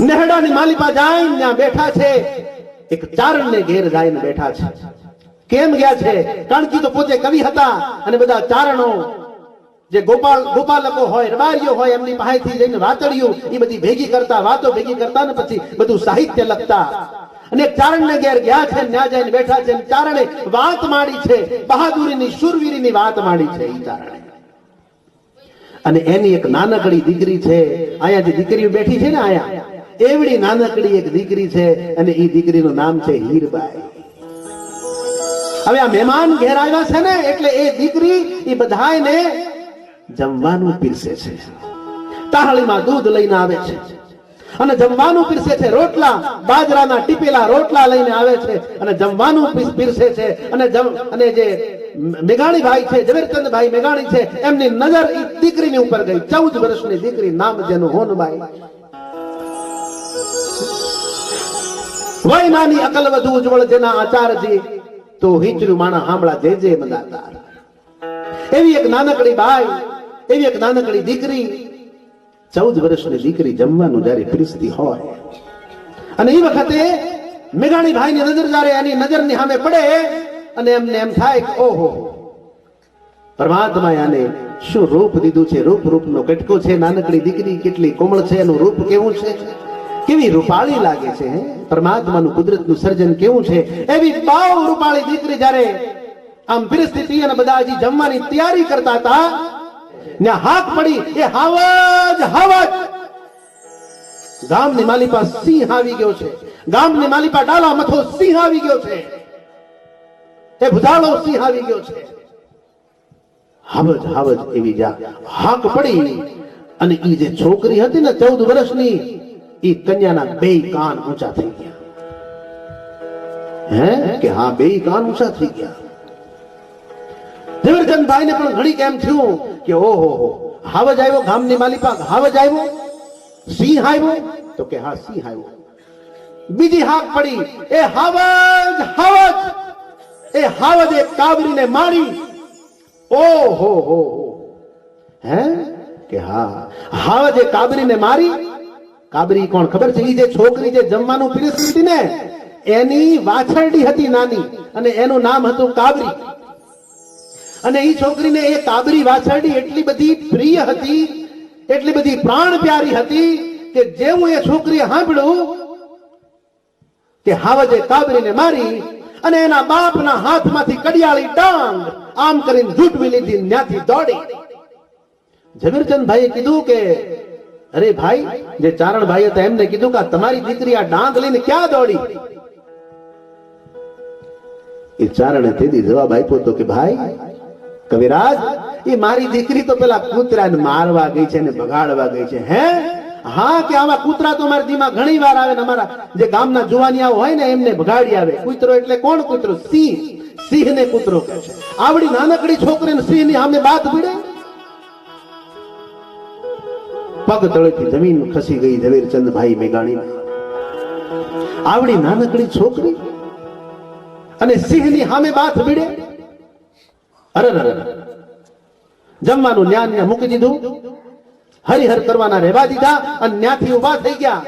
નેહડાની માલિપા જાય ત્યાં બેઠા છે. એક ચારણને ઘેર જઈને બેઠા છે. કેમ ગયા છે? કણકી તો પોતે કવિ હતા અને બધા ચારણો જે ગોપાલ ગોપાલકો હોય, રબારીઓ હોય, એમની પાસેથી જઈને વાતડિયું એ બધી ભેગી કરતા, વાતો ભેગી કરતા ને પછી બધું સાહિત્ય લખતા. અને ચારણને ઘેર ગયા છે ન્યા જઈને બેઠા છે ને ચારણે વાત માડી છે. બહાદુરીની, શુરવીરીની વાત માડી છે એ ચારણે. અને એની એક નાનકડી દીકરી છે. અહીંયા જે દીકરીઓ બેઠી છે ને અહીંયા એવડી નાનકડી એક દીકરી છે અને એ દીકરીનું નામ છે હીરબાઈ. હવે આ મહેમાન ઘેર આવ્યા છે ને, એટલે એ દીકરી એ બધાને જમવાનું પીરસે છે. તાહળીમાં દૂધ લઈને આવે છે. અને જમવાનું પીરસે છે, રોટલા, બાજરાના ટીપેલા રોટલા લઈને આવે છે અને જમવાનું પીરસે છે. અને અને જે મેઘાણી ભાઈ છે ઝવેરચંદ ભાઈ મેઘાણી છે, એમની નજર દીકરીની ઉપર ગઈ. ચૌદ વર્ષની દીકરી, નામ જેનું હોનબાઈ. વય માની અકલ વધુ ઉજ્જવળ જેના આચારજી તો હિંચરું માણા હાંભળા જે જે મદાતાર એવી એક નાનકડી બાઈ, એવી એક નાનકડી દીકરી, ચૌદ વર્ષની દીકરી જમવાનું જયારે પીરસતી હોય. અને એ વખતે મેઘાણી ભાઈની નજર જયારે એની નજરની સામે પડે, અને એમને એમ થાય કે, ઓહો પરમાત્મા આને શું રૂપ દીધું છે? રૂપ રૂપનો કટકો છે, નાનકડી દીકરી કેટલી કોમળ છે, એનું રૂપ કેવું છે? કેવી રૂપાળી લાગે છે પરમાત્માનું કુદરતનું સર્જન કેવું છે? એવી બાવ રૂપાળી દીકરી જ્યારે આમ પરિસ્થિતિ અને બધા હજી જમવાની તૈયારી કરતા હતા ને હાક પડી, એ હાવજ હાવજ! ગામની માલિપા સિંહ આવી ગયો છે. ગામની માલિપા ડાલા મથો સિંહ આવી ગયો છે. એ ભુજાળો સિંહ આવી ગયો છે. હાવજ હાવજ એવી જા હાક પડી અને ઈ જે છોકરી હતી ને ચૌદ વર્ષની ઈ કન્યાના બે કાન ઊંચા થઈ ગયા હે કે હા બે કાન ઊંચા થઈ ગયા ઝવેરચંદભાઈ ને પણ ઘણી કેમ થયું કે ઓહો હો હાવજ આવ્યો ગામની માલિપા હાવજ આવ્યો સિંહ આવ્યો તો કે હા સિંહ આવ્યો બીજી હાક પડી એ હાવજ હાવજ એ હાવજે કાબરીને મારી ઓહો હો હો હે કે હા હાવજે કાબરીને મારી કાબરી કોણ? ખબર છે? એ જે છોકરી જે જમવાનું પીરસતી હતી ને, એની વાછરડી હતી નાની, અને એનું નામ હતું કાબરી. અને એ છોકરીને એ કાબરી વાછરડી એટલી બધી પ્રિય હતી, એટલી બધી પ્રાણ પ્યારી હતી, કે જેવું એ છોકરીએ સાંભળ્યું કે હાવજે કાબરીને મારી, અને એના બાપના હાથમાંથી કડિયાળી ડાંગ આમ કરીને ઝૂંટવી લીધી ત્યાંથી દોડી. ઝવેરચંદભાઈએ કીધું કે અરે ભાઈ, જે ચારણ ભાઈ હતા એમને કીધું કે તમારી દીકરી આ ડાંગ લઈને ક્યાં દોડી? એ ચારણે તેથી જવાબ આપ્યો તો કે ભાઈ, કવિરાજ, એ મારી દીકરી તો પેલા કૂતરાને મારવા ગઈ છે ને ભગાડવા ગઈ છે, હે? હા કે આવા કૂતરા તો મારા દીમાં ઘણી વાર આવે ને અમારા જે ગામના જુવાનિયાઓ હોય ને એમને ભગાડી આવે. કૂતરો એટલે કોણ કૂતરો? સિંહ. સિંહ ને કૂતરો કહે છે. આવડી નાનકડી છોકરીને સિંહની સામે બાત ભીડે પગ તળેથી જમીન ખસી ગઈ ઝવેરચંદભાઈ મેઘાણી આવડી નાનકડી છોકરી અને સિંહની સામે બાથ ભીડે અરે અરે. જમવાનું ન્યા મૂકી દીધું. હરિહર કરવાના રહેવા દીધા અને ન્યાથી ઊભા થઈ ગયા.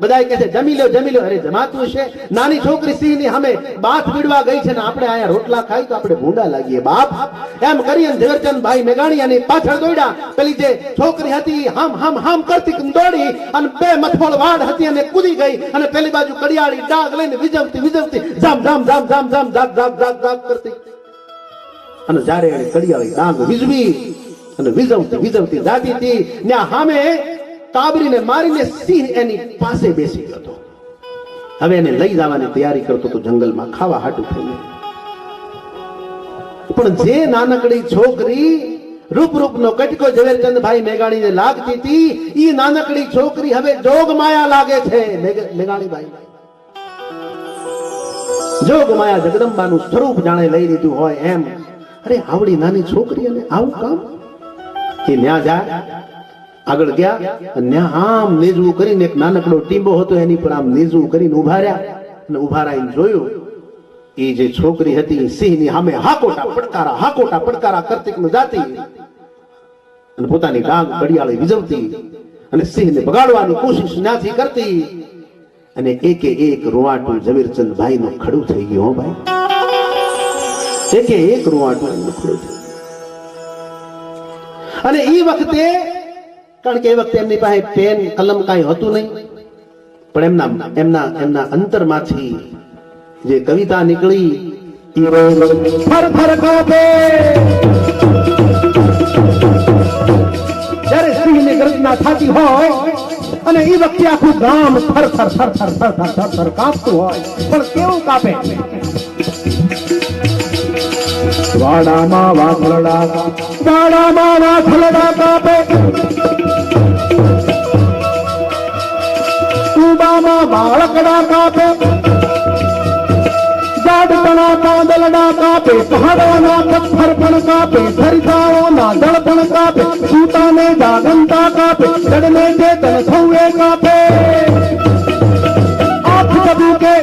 બધા કહે છે, જમી લો જમી લો અરે, જમાતું છે. નાની છોકરી સિંહની અમે બાથ પીડવા ગઈ છે ને આપણે અહીંયા રોટલા ખાઈ તો આપણે ભૂંડા લાગીએ. બાપ, એમ કરી ઝવેરચંદ ભાઈ મેઘાણી અને પાછળ દોડ્યા. પેલી જે છોકરી હતી હામ હામ હામ કરતી દોડી. અને બે મથોળ વાડ હતી અને કૂદી ગઈ. અને પેલી બાજુ કડિયાળી ડાગ લઈને વિજમતી વિજવતી જામ જામ જામ જામ જામ જાગ જાગ જાગ જાગ કરતી. અને જ્યારે કડિયાળી ડાગ વિજવી અને વિજમતી વિજમતી જાતી હતી ત્યાં સામે કાબરીને મારીને સિંહ એની પાસે બેસી ગયો હતો. હવે એને લઈ જવાની તૈયારી કરતો હતો જંગલમાં ખાવા હાટું થઈને પણ જે નાનકડી છોકરી રૂપ રૂપનો કટકો ઝવેરચંદભાઈ મેઘાણીને લાગતી હતી, ઈ નાનકડી છોકરી હવે જોગ માયા લાગે છે. મેઘાણીભાઈ. જોગ માયા જગદંબાનું સ્વરૂપ જાણે લઈ લીધું હોય એમ. અરે, આવડી નાની છોકરી અને આવું કામ? એ ન્યા જાય. આગળ ગયા અને આમ નેજવું કરીને એક નાનકડો ટીંબો હતો, એની પર આમ નેજવું કરીને ઊભા રહ્યા અને ઊભા રહીને જોયું, એ જે છોકરી હતી સિંહની સામે હાકોટા પડકારા હાકોટા પડકારા કરતી જાતી. અને પોતાની ડાંગ ઘડિયાળે વિજવતી અને સિંહને બગાડવાની કોશિશ નાથી કરતી. અને એકે એક રૂવાટું ઝવેરચંદ ભાઈ નું ખડું થઈ ગયું ભાઈ. એકે એક રૂવાટું એમનું ખડું થયું અને એ વખતે કારણ કે એ વખતે એમની પાસે પેન, કલમ કાંઈ હતું નહીં. પણ એમના એમના એમના અંતરમાંથી જે કવિતા નીકળી ફર ફર કાપે જ્યારે સિંહની ગર્જના થતી હોય, અને એ વખતે આખું ગામ થર થર થર થર થર થર થર થર કાપતું હોય, પણ કેવું કાપે? વાડામાં વાથલડા વાડામાં વાથલડા કાપે. દલડા કાપે. જાડપણા કા દલડા કાપે, પહાડોના પથ્થર પણ કાપે ધરતાઓના દળ પણ કાપે, સૂતાને જાગંતા કાપે ચડને ચેતન સૌએ કાપે. આંખ કબૂકે